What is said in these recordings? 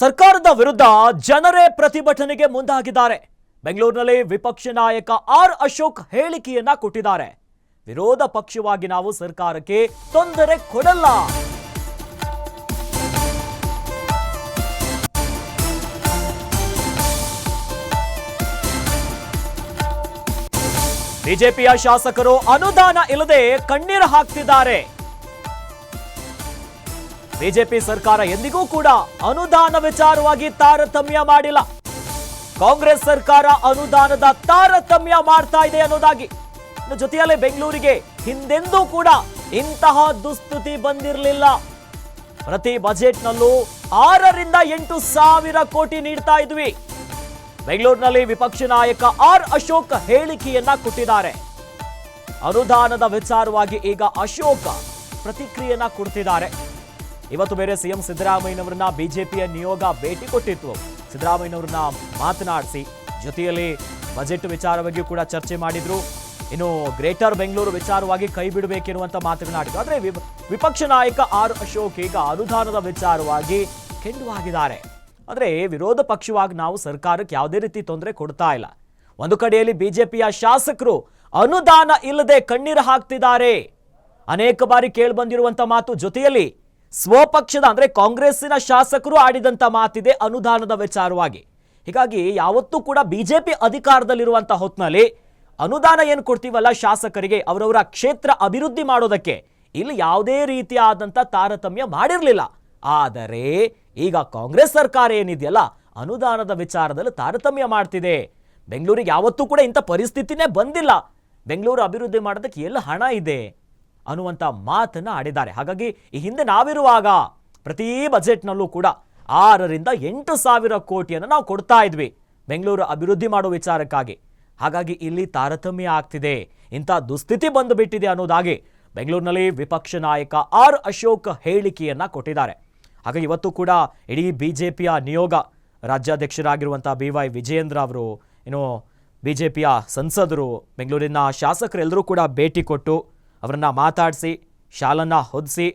ಸರ್ಕಾರದ ವಿರುದ್ಧ ಜನರೇ ಪ್ರತಿಭಟನೆಗೆ ಮುಂದಾಗಿದ್ದಾರೆ. ಬೆಂಗಳೂರಿನಲ್ಲಿ ವಿಪಕ್ಷ ನಾಯಕ ಆರ್ ಅಶೋಕ್ ಹೇಳಿಕೆಯನ್ನ ಕೊಟ್ಟಿದ್ದಾರೆ. ವಿರೋಧ ಪಕ್ಷವಾಗಿ ನಾವು ಸರ್ಕಾರಕ್ಕೆ ತೊಂದರೆ ಕೊಡಲ್ಲ. ಬಿಜೆಪಿಯ ಶಾಸಕರು ಅನುದಾನ ಇಲ್ಲದೆ ಕಣ್ಣೀರು ಹಾಕ್ತಿದ್ದಾರೆ. ಬಿಜೆಪಿ ಸರ್ಕಾರ ಎಂದಿಗೂ ಕೂಡ ಅನುದಾನ ವಿಚಾರವಾಗಿ ತಾರತಮ್ಯ ಮಾಡಿಲ್ಲ. ಕಾಂಗ್ರೆಸ್ ಸರ್ಕಾರ ಅನುದಾನದ ತಾರತಮ್ಯ ಮಾಡ್ತಾ ಇದೆ ಅನ್ನೋದಾಗಿ. ಜೊತೆಯಲ್ಲೇ ಬೆಂಗಳೂರಿಗೆ ಹಿಂದೆಂದೂ ಕೂಡ ಇಂತಹ ದುಸ್ಥಿತಿ ಬಂದಿರಲಿಲ್ಲ. ಪ್ರತಿ ಬಜೆಟ್ನಲ್ಲೂ ಆರರಿಂದ ಎಂಟು ಸಾವಿರ ಕೋಟಿ ನೀಡ್ತಾ ಇದ್ವಿ. ಬೆಂಗಳೂರಿನಲ್ಲಿ ವಿಪಕ್ಷ ನಾಯಕ ಆರ್ ಅಶೋಕ್ ಹೇಳಿಕೆಯನ್ನ ಕೊಟ್ಟಿದ್ದಾರೆ. ಅನುದಾನದ ವಿಚಾರವಾಗಿ ಈಗ ಅಶೋಕ ಪ್ರತಿಕ್ರಿಯೆಯನ್ನ ಕೊಡ್ತಿದ್ದಾರೆ. ಇವತ್ತು ಬೇರೆ ಸಿಎಂ ಸಿದ್ದರಾಮಯ್ಯನವರನ್ನ ಬಿಜೆಪಿಯ ನಿಯೋಗ ಭೇಟಿ ಕೊಟ್ಟಿತ್ತು. ಸಿದ್ದರಾಮಯ್ಯನವರನ್ನ ಮಾತನಾಡಿಸಿ, ಜೊತೆಯಲ್ಲಿ ಬಜೆಟ್ ವಿಚಾರವಾಗಿಯೂ ಕೂಡ ಚರ್ಚೆ ಮಾಡಿದ್ರು. ಇನ್ನು ಗ್ರೇಟರ್ ಬೆಂಗಳೂರು ವಿಚಾರವಾಗಿ ಕೈ ಬಿಡಬೇಕಿರುವಂತ ಮಾತನಾಡಿದ್ರು ಆದ್ರೆ ವಿಪಕ್ಷ ನಾಯಕ ಆರ್ ಅಶೋಕ್ ಈಗ ಅನುದಾನದ ವಿಚಾರವಾಗಿ ಕೆಂಡುವಾಗಿದ್ದಾರೆ. ಆದ್ರೆ ವಿರೋಧ ಪಕ್ಷವಾಗಿ ನಾವು ಸರ್ಕಾರಕ್ಕೆ ಯಾವುದೇ ರೀತಿ ತೊಂದರೆ ಕೊಡ್ತಾ ಇಲ್ಲ. ಒಂದು ಕಡೆಯಲ್ಲಿ ಬಿಜೆಪಿಯ ಶಾಸಕರು ಅನುದಾನ ಇಲ್ಲದೆ ಕಣ್ಣೀರು ಹಾಕ್ತಿದ್ದಾರೆ. ಅನೇಕ ಬಾರಿ ಕೇಳಿ ಬಂದಿರುವಂತ ಮಾತು, ಜೊತೆಯಲ್ಲಿ ಸ್ವಪಕ್ಷದ ಅಂದ್ರೆ ಕಾಂಗ್ರೆಸ್ಸಿನ ಶಾಸಕರು ಆಡಿದಂತ ಮಾತಿದೆ ಅನುದಾನದ ವಿಚಾರವಾಗಿ. ಹೀಗಾಗಿ ಯಾವತ್ತೂ ಕೂಡ ಬಿಜೆಪಿ ಅಧಿಕಾರದಲ್ಲಿರುವಂಥ ಹೊತ್ತಿನಲ್ಲಿ ಅನುದಾನ ಏನು ಕೊಡ್ತೀವಲ್ಲ ಶಾಸಕರಿಗೆ ಅವರವರ ಕ್ಷೇತ್ರ ಅಭಿವೃದ್ಧಿ ಮಾಡೋದಕ್ಕೆ ಇಲ್ಲಿ ಯಾವುದೇ ರೀತಿಯಾದಂಥ ತಾರತಮ್ಯ ಮಾಡಿರಲಿಲ್ಲ. ಆದರೆ ಈಗ ಕಾಂಗ್ರೆಸ್ ಸರ್ಕಾರ ಏನಿದೆಯಲ್ಲ ಅನುದಾನದ ವಿಚಾರದಲ್ಲಿ ತಾರತಮ್ಯ ಮಾಡ್ತಿದೆ. ಬೆಂಗಳೂರಿಗೆ ಯಾವತ್ತೂ ಕೂಡ ಇಂಥ ಪರಿಸ್ಥಿತಿನೇ ಬಂದಿಲ್ಲ. ಬೆಂಗಳೂರು ಅಭಿವೃದ್ಧಿ ಮಾಡೋದಕ್ಕೆ ಎಲ್ಲ ಹಣ ಇದೆ. ಅನ್ನುವಂಥ ಮಾತನ್ನ ಆಡಿದ್ದಾರೆ. ಹಾಗಾಗಿ ಈ ಹಿಂದೆ ನಾವಿರುವಾಗ ಪ್ರತಿ ಬಜೆಟ್ನಲ್ಲೂ ಕೂಡ ಆರರಿಂದ ಎಂಟು ಸಾವಿರ ಕೋಟಿಯನ್ನು ನಾವು ಕೊಡ್ತಾ ಇದ್ವಿ. ಬೆಂಗಳೂರು ಅಭಿವೃದ್ಧಿ ಮಾಡೋ ವಿಚಾರಕ್ಕಾಗಿ. ಹಾಗಾಗಿ ಇಲ್ಲಿ ತಾರತಮ್ಯ ಆಗ್ತಿದೆ. ಇಂಥ ದುಸ್ಥಿತಿ ಬಂದು ಬಿಟ್ಟಿದೆ ಅನ್ನೋದಾಗಿ ಬೆಂಗಳೂರಿನಲ್ಲಿ ವಿಪಕ್ಷ ನಾಯಕ ಆರ್ ಅಶೋಕ್ ಹೇಳಿಕೆಯನ್ನ ಕೊಟ್ಟಿದ್ದಾರೆ. ಹಾಗೆ ಇವತ್ತು ಕೂಡ ಇಡೀ ಬಿ ಜೆ ಪಿಯ ನಿಯೋಗ ರಾಜ್ಯಾಧ್ಯಕ್ಷರಾಗಿರುವಂಥ ಬಿ ವೈ ವಿಜಯೇಂದ್ರ ಅವರು ಏನು ಪಿಯ ಸಂಸದರು, ಬೆಂಗಳೂರಿನ ಶಾಸಕರೆಲ್ಲರೂ ಕೂಡ ಭೇಟಿ ಕೊಟ್ಟು ಅವರನ್ನ ಮಾತಾಡಿಸಿ, ಶಾಲನ್ನ ಹೊದಿಸಿ.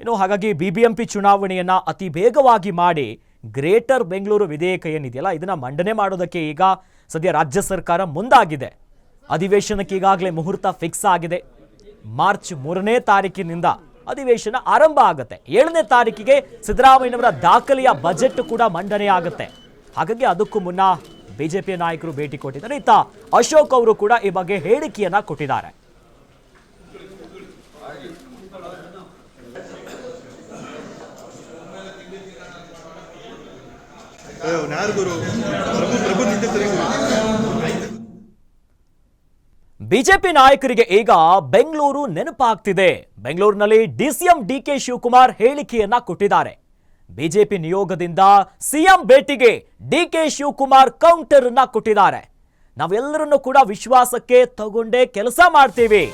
ಇನ್ನು ಹಾಗಾಗಿ ಬಿ ಬಿ ಎಂ ಪಿ ಚುನಾವಣೆಯನ್ನ ಅತಿ ವೇಗವಾಗಿ ಮಾಡಿ ಗ್ರೇಟರ್ ಬೆಂಗಳೂರು ವಿಧೇಯಕ ಏನಿದೆಯಲ್ಲ, ಇದನ್ನ ಮಂಡನೆ ಮಾಡೋದಕ್ಕೆ ಈಗ ಸದ್ಯ ರಾಜ್ಯ ಸರ್ಕಾರ ಮುಂದಾಗಿದೆ. ಅಧಿವೇಶನಕ್ಕೆ ಈಗಾಗಲೇ ಮುಹೂರ್ತ ಫಿಕ್ಸ್ ಆಗಿದೆ. ಮಾರ್ಚ್ ಮೂರನೇ ತಾರೀಕಿನಿಂದ ಅಧಿವೇಶನ ಆರಂಭ ಆಗುತ್ತೆ. ಏಳನೇ ತಾರೀಕಿಗೆ ಸಿದ್ದರಾಮಯ್ಯನವರ ದಾಖಲೆಯ ಬಜೆಟ್ ಕೂಡ ಮಂಡನೆ ಆಗುತ್ತೆ. ಹಾಗಾಗಿ ಅದಕ್ಕೂ ಮುನ್ನ ಬಿಜೆಪಿ ನಾಯಕರು ಭೇಟಿ ಕೊಟ್ಟಿದ್ದಾರೆ. ಇತ್ತ ಅಶೋಕ್ ಅವರು ಕೂಡ ಈ ಬಗ್ಗೆ ಹೇಳಿಕೆಯನ್ನು ಕೊಟ್ಟಿದ್ದಾರೆ. ಗುರು ಪ್ರಭು ಗುರು ಬಿಜೆಪಿ ನಾಯಕರಿಗೆ ಈಗ ಬೆಂಗಳೂರು ನೆನಪಾಗ್ತಿದೆ. ಬೆಂಗಳೂರಿನಲ್ಲಿ ಡಿಸಿಎಂ ಡಿಕೆ ಶಿವಕುಮಾರ್ ಹೇಳಿಕೆಯನ್ನ ಕೊಟ್ಟಿದ್ದಾರೆ. ಬಿಜೆಪಿ ನಿಯೋಗದಿಂದ ಸಿಎಂ ಭೇಟಿಗೆ ಡಿಕೆ ಶಿವಕುಮಾರ್ ಕೌಂಟರ್ ಅನ್ನ ಕೊಟ್ಟಿದ್ದಾರೆ. ನಾವೆಲ್ಲರನ್ನು ಕೂಡ ವಿಶ್ವಾಸಕ್ಕೆ ತಗೊಂಡೇ ಕೆಲಸ ಮಾಡ್ತೀವಿ.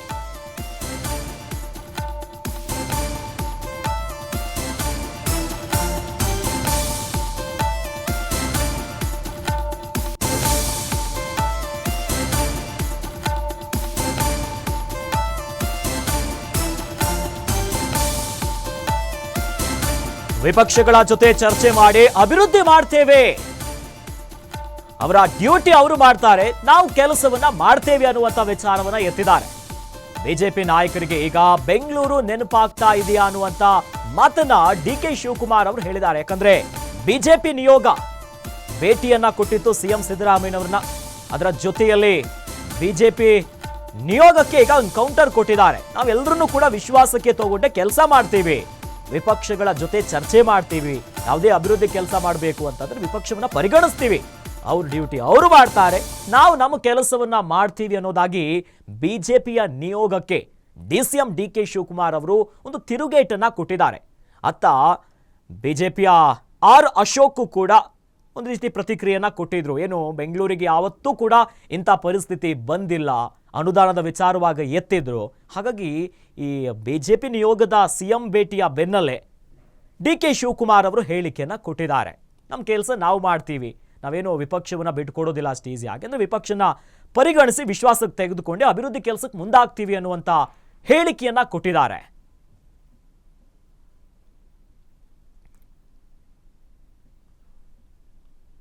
ವಿಪಕ್ಷಗಳ ಜೊತೆ ಚರ್ಚೆ ಮಾಡಿ ಅಭಿವೃದ್ಧಿ ಮಾಡ್ತೇವೆ. ಅವರ ಡ್ಯೂಟಿ ಅವರು ಮಾಡ್ತಾರೆ, ನಾವು ಕೆಲಸವನ್ನ ಮಾಡ್ತೇವೆ ಅನ್ನುವಂಥ ವಿಚಾರವನ್ನ ಎತ್ತಿದ್ದಾರೆ. ಬಿಜೆಪಿ ನಾಯಕರಿಗೆ ಈಗ ಬೆಂಗಳೂರು ನೆನಪಾಗ್ತಾ ಇದೆಯಾ ಅನ್ನುವಂಥ ಮಾತನ್ನ ಡಿ ಕೆ ಶಿವಕುಮಾರ್ ಅವರು ಹೇಳಿದ್ದಾರೆ. ಯಾಕಂದ್ರೆ ಬಿಜೆಪಿ ನಿಯೋಗ ಭೇಟಿಯನ್ನ ಕೊಟ್ಟಿತ್ತು ಸಿಎಂ ಸಿದ್ದರಾಮಯ್ಯನವ್ರನ್ನ. ಅದರ ಜೊತೆಯಲ್ಲಿ ಬಿಜೆಪಿ ನಿಯೋಗಕ್ಕೆ ಈಗ ಕೌಂಟರ್ ಕೊಟ್ಟಿದ್ದಾರೆ. ನಾವೆಲ್ಲರನ್ನೂ ಕೂಡ ವಿಶ್ವಾಸಕ್ಕೆ ತಗೊಂಡೆ ಕೆಲಸ ಮಾಡ್ತೀವಿ. ವಿಪಕ್ಷಗಳ ಜೊತೆ ಚರ್ಚೆ ಮಾಡ್ತೀವಿ, ಯಾವುದೇ ಅಭಿವೃದ್ಧಿ ಕೆಲಸ ಮಾಡಬೇಕು ಅಂತಂದ್ರೆ ವಿಪಕ್ಷವನ್ನ ಪರಿಗಣಿಸ್ತೀವಿ. ಅವ್ರ ಡ್ಯೂಟಿ ಅವರು ಮಾಡ್ತಾರೆ, ನಾವು ನಮ್ಮ ಕೆಲಸವನ್ನ ಮಾಡ್ತೀವಿ ಅನ್ನೋದಾಗಿ ಬಿಜೆಪಿಯ ನಿಯೋಗಕ್ಕೆ D C M D K Shivakumar ಅವರು ಒಂದು ತಿರುಗೇಟನ್ನು ಕೊಟ್ಟಿದ್ದಾರೆ. ಅತ್ತ ಬಿಜೆಪಿಯ ಆರ್ ಅಶೋಕ್ ಕೂಡ ಒಂದು ರೀತಿ ಪ್ರತಿಕ್ರಿಯೆಯನ್ನ ಕೊಟ್ಟಿದ್ರು. ಏನು, ಬೆಂಗಳೂರಿಗೆ ಯಾವತ್ತೂ ಕೂಡ ಇಂಥ ಪರಿಸ್ಥಿತಿ ಬಂದಿಲ್ಲ. ಅನುದಾನದ ವಿಚಾರವಾಗಿ ಎತ್ತಿದ್ರು. ಹಾಗಾಗಿ ಈ ಬಿಜೆಪಿ ನಿಯೋಗದ ಸಿಎಂ ಭೇಟಿಯ ಬೆನ್ನಲ್ಲೇ ಡಿ ಕೆ ಶಿವಕುಮಾರ್ ಅವರು ಹೇಳಿಕೆಯನ್ನ ಕೊಟ್ಟಿದ್ದಾರೆ. ನಮ್ಮ ಕೆಲಸ ನಾವು ಮಾಡ್ತೀವಿ. ನಾವೇನು ವಿಪಕ್ಷವನ್ನು ಬಿಟ್ಕೊಡೋದಿಲ್ಲ ಅಷ್ಟು ಈಸಿ ಯಾಕೆಂದ್ರೆ ವಿಪಕ್ಷನ ಪರಿಗಣಿಸಿ ವಿಶ್ವಾಸಕ್ಕೆ ತೆಗೆದುಕೊಂಡು ಅಭಿವೃದ್ಧಿ ಕೆಲಸಕ್ಕೆ ಮುಂದಾಗ್ತೀವಿ ಅನ್ನುವಂಥ ಹೇಳಿಕೆಯನ್ನು ಕೊಟ್ಟಿದ್ದಾರೆ.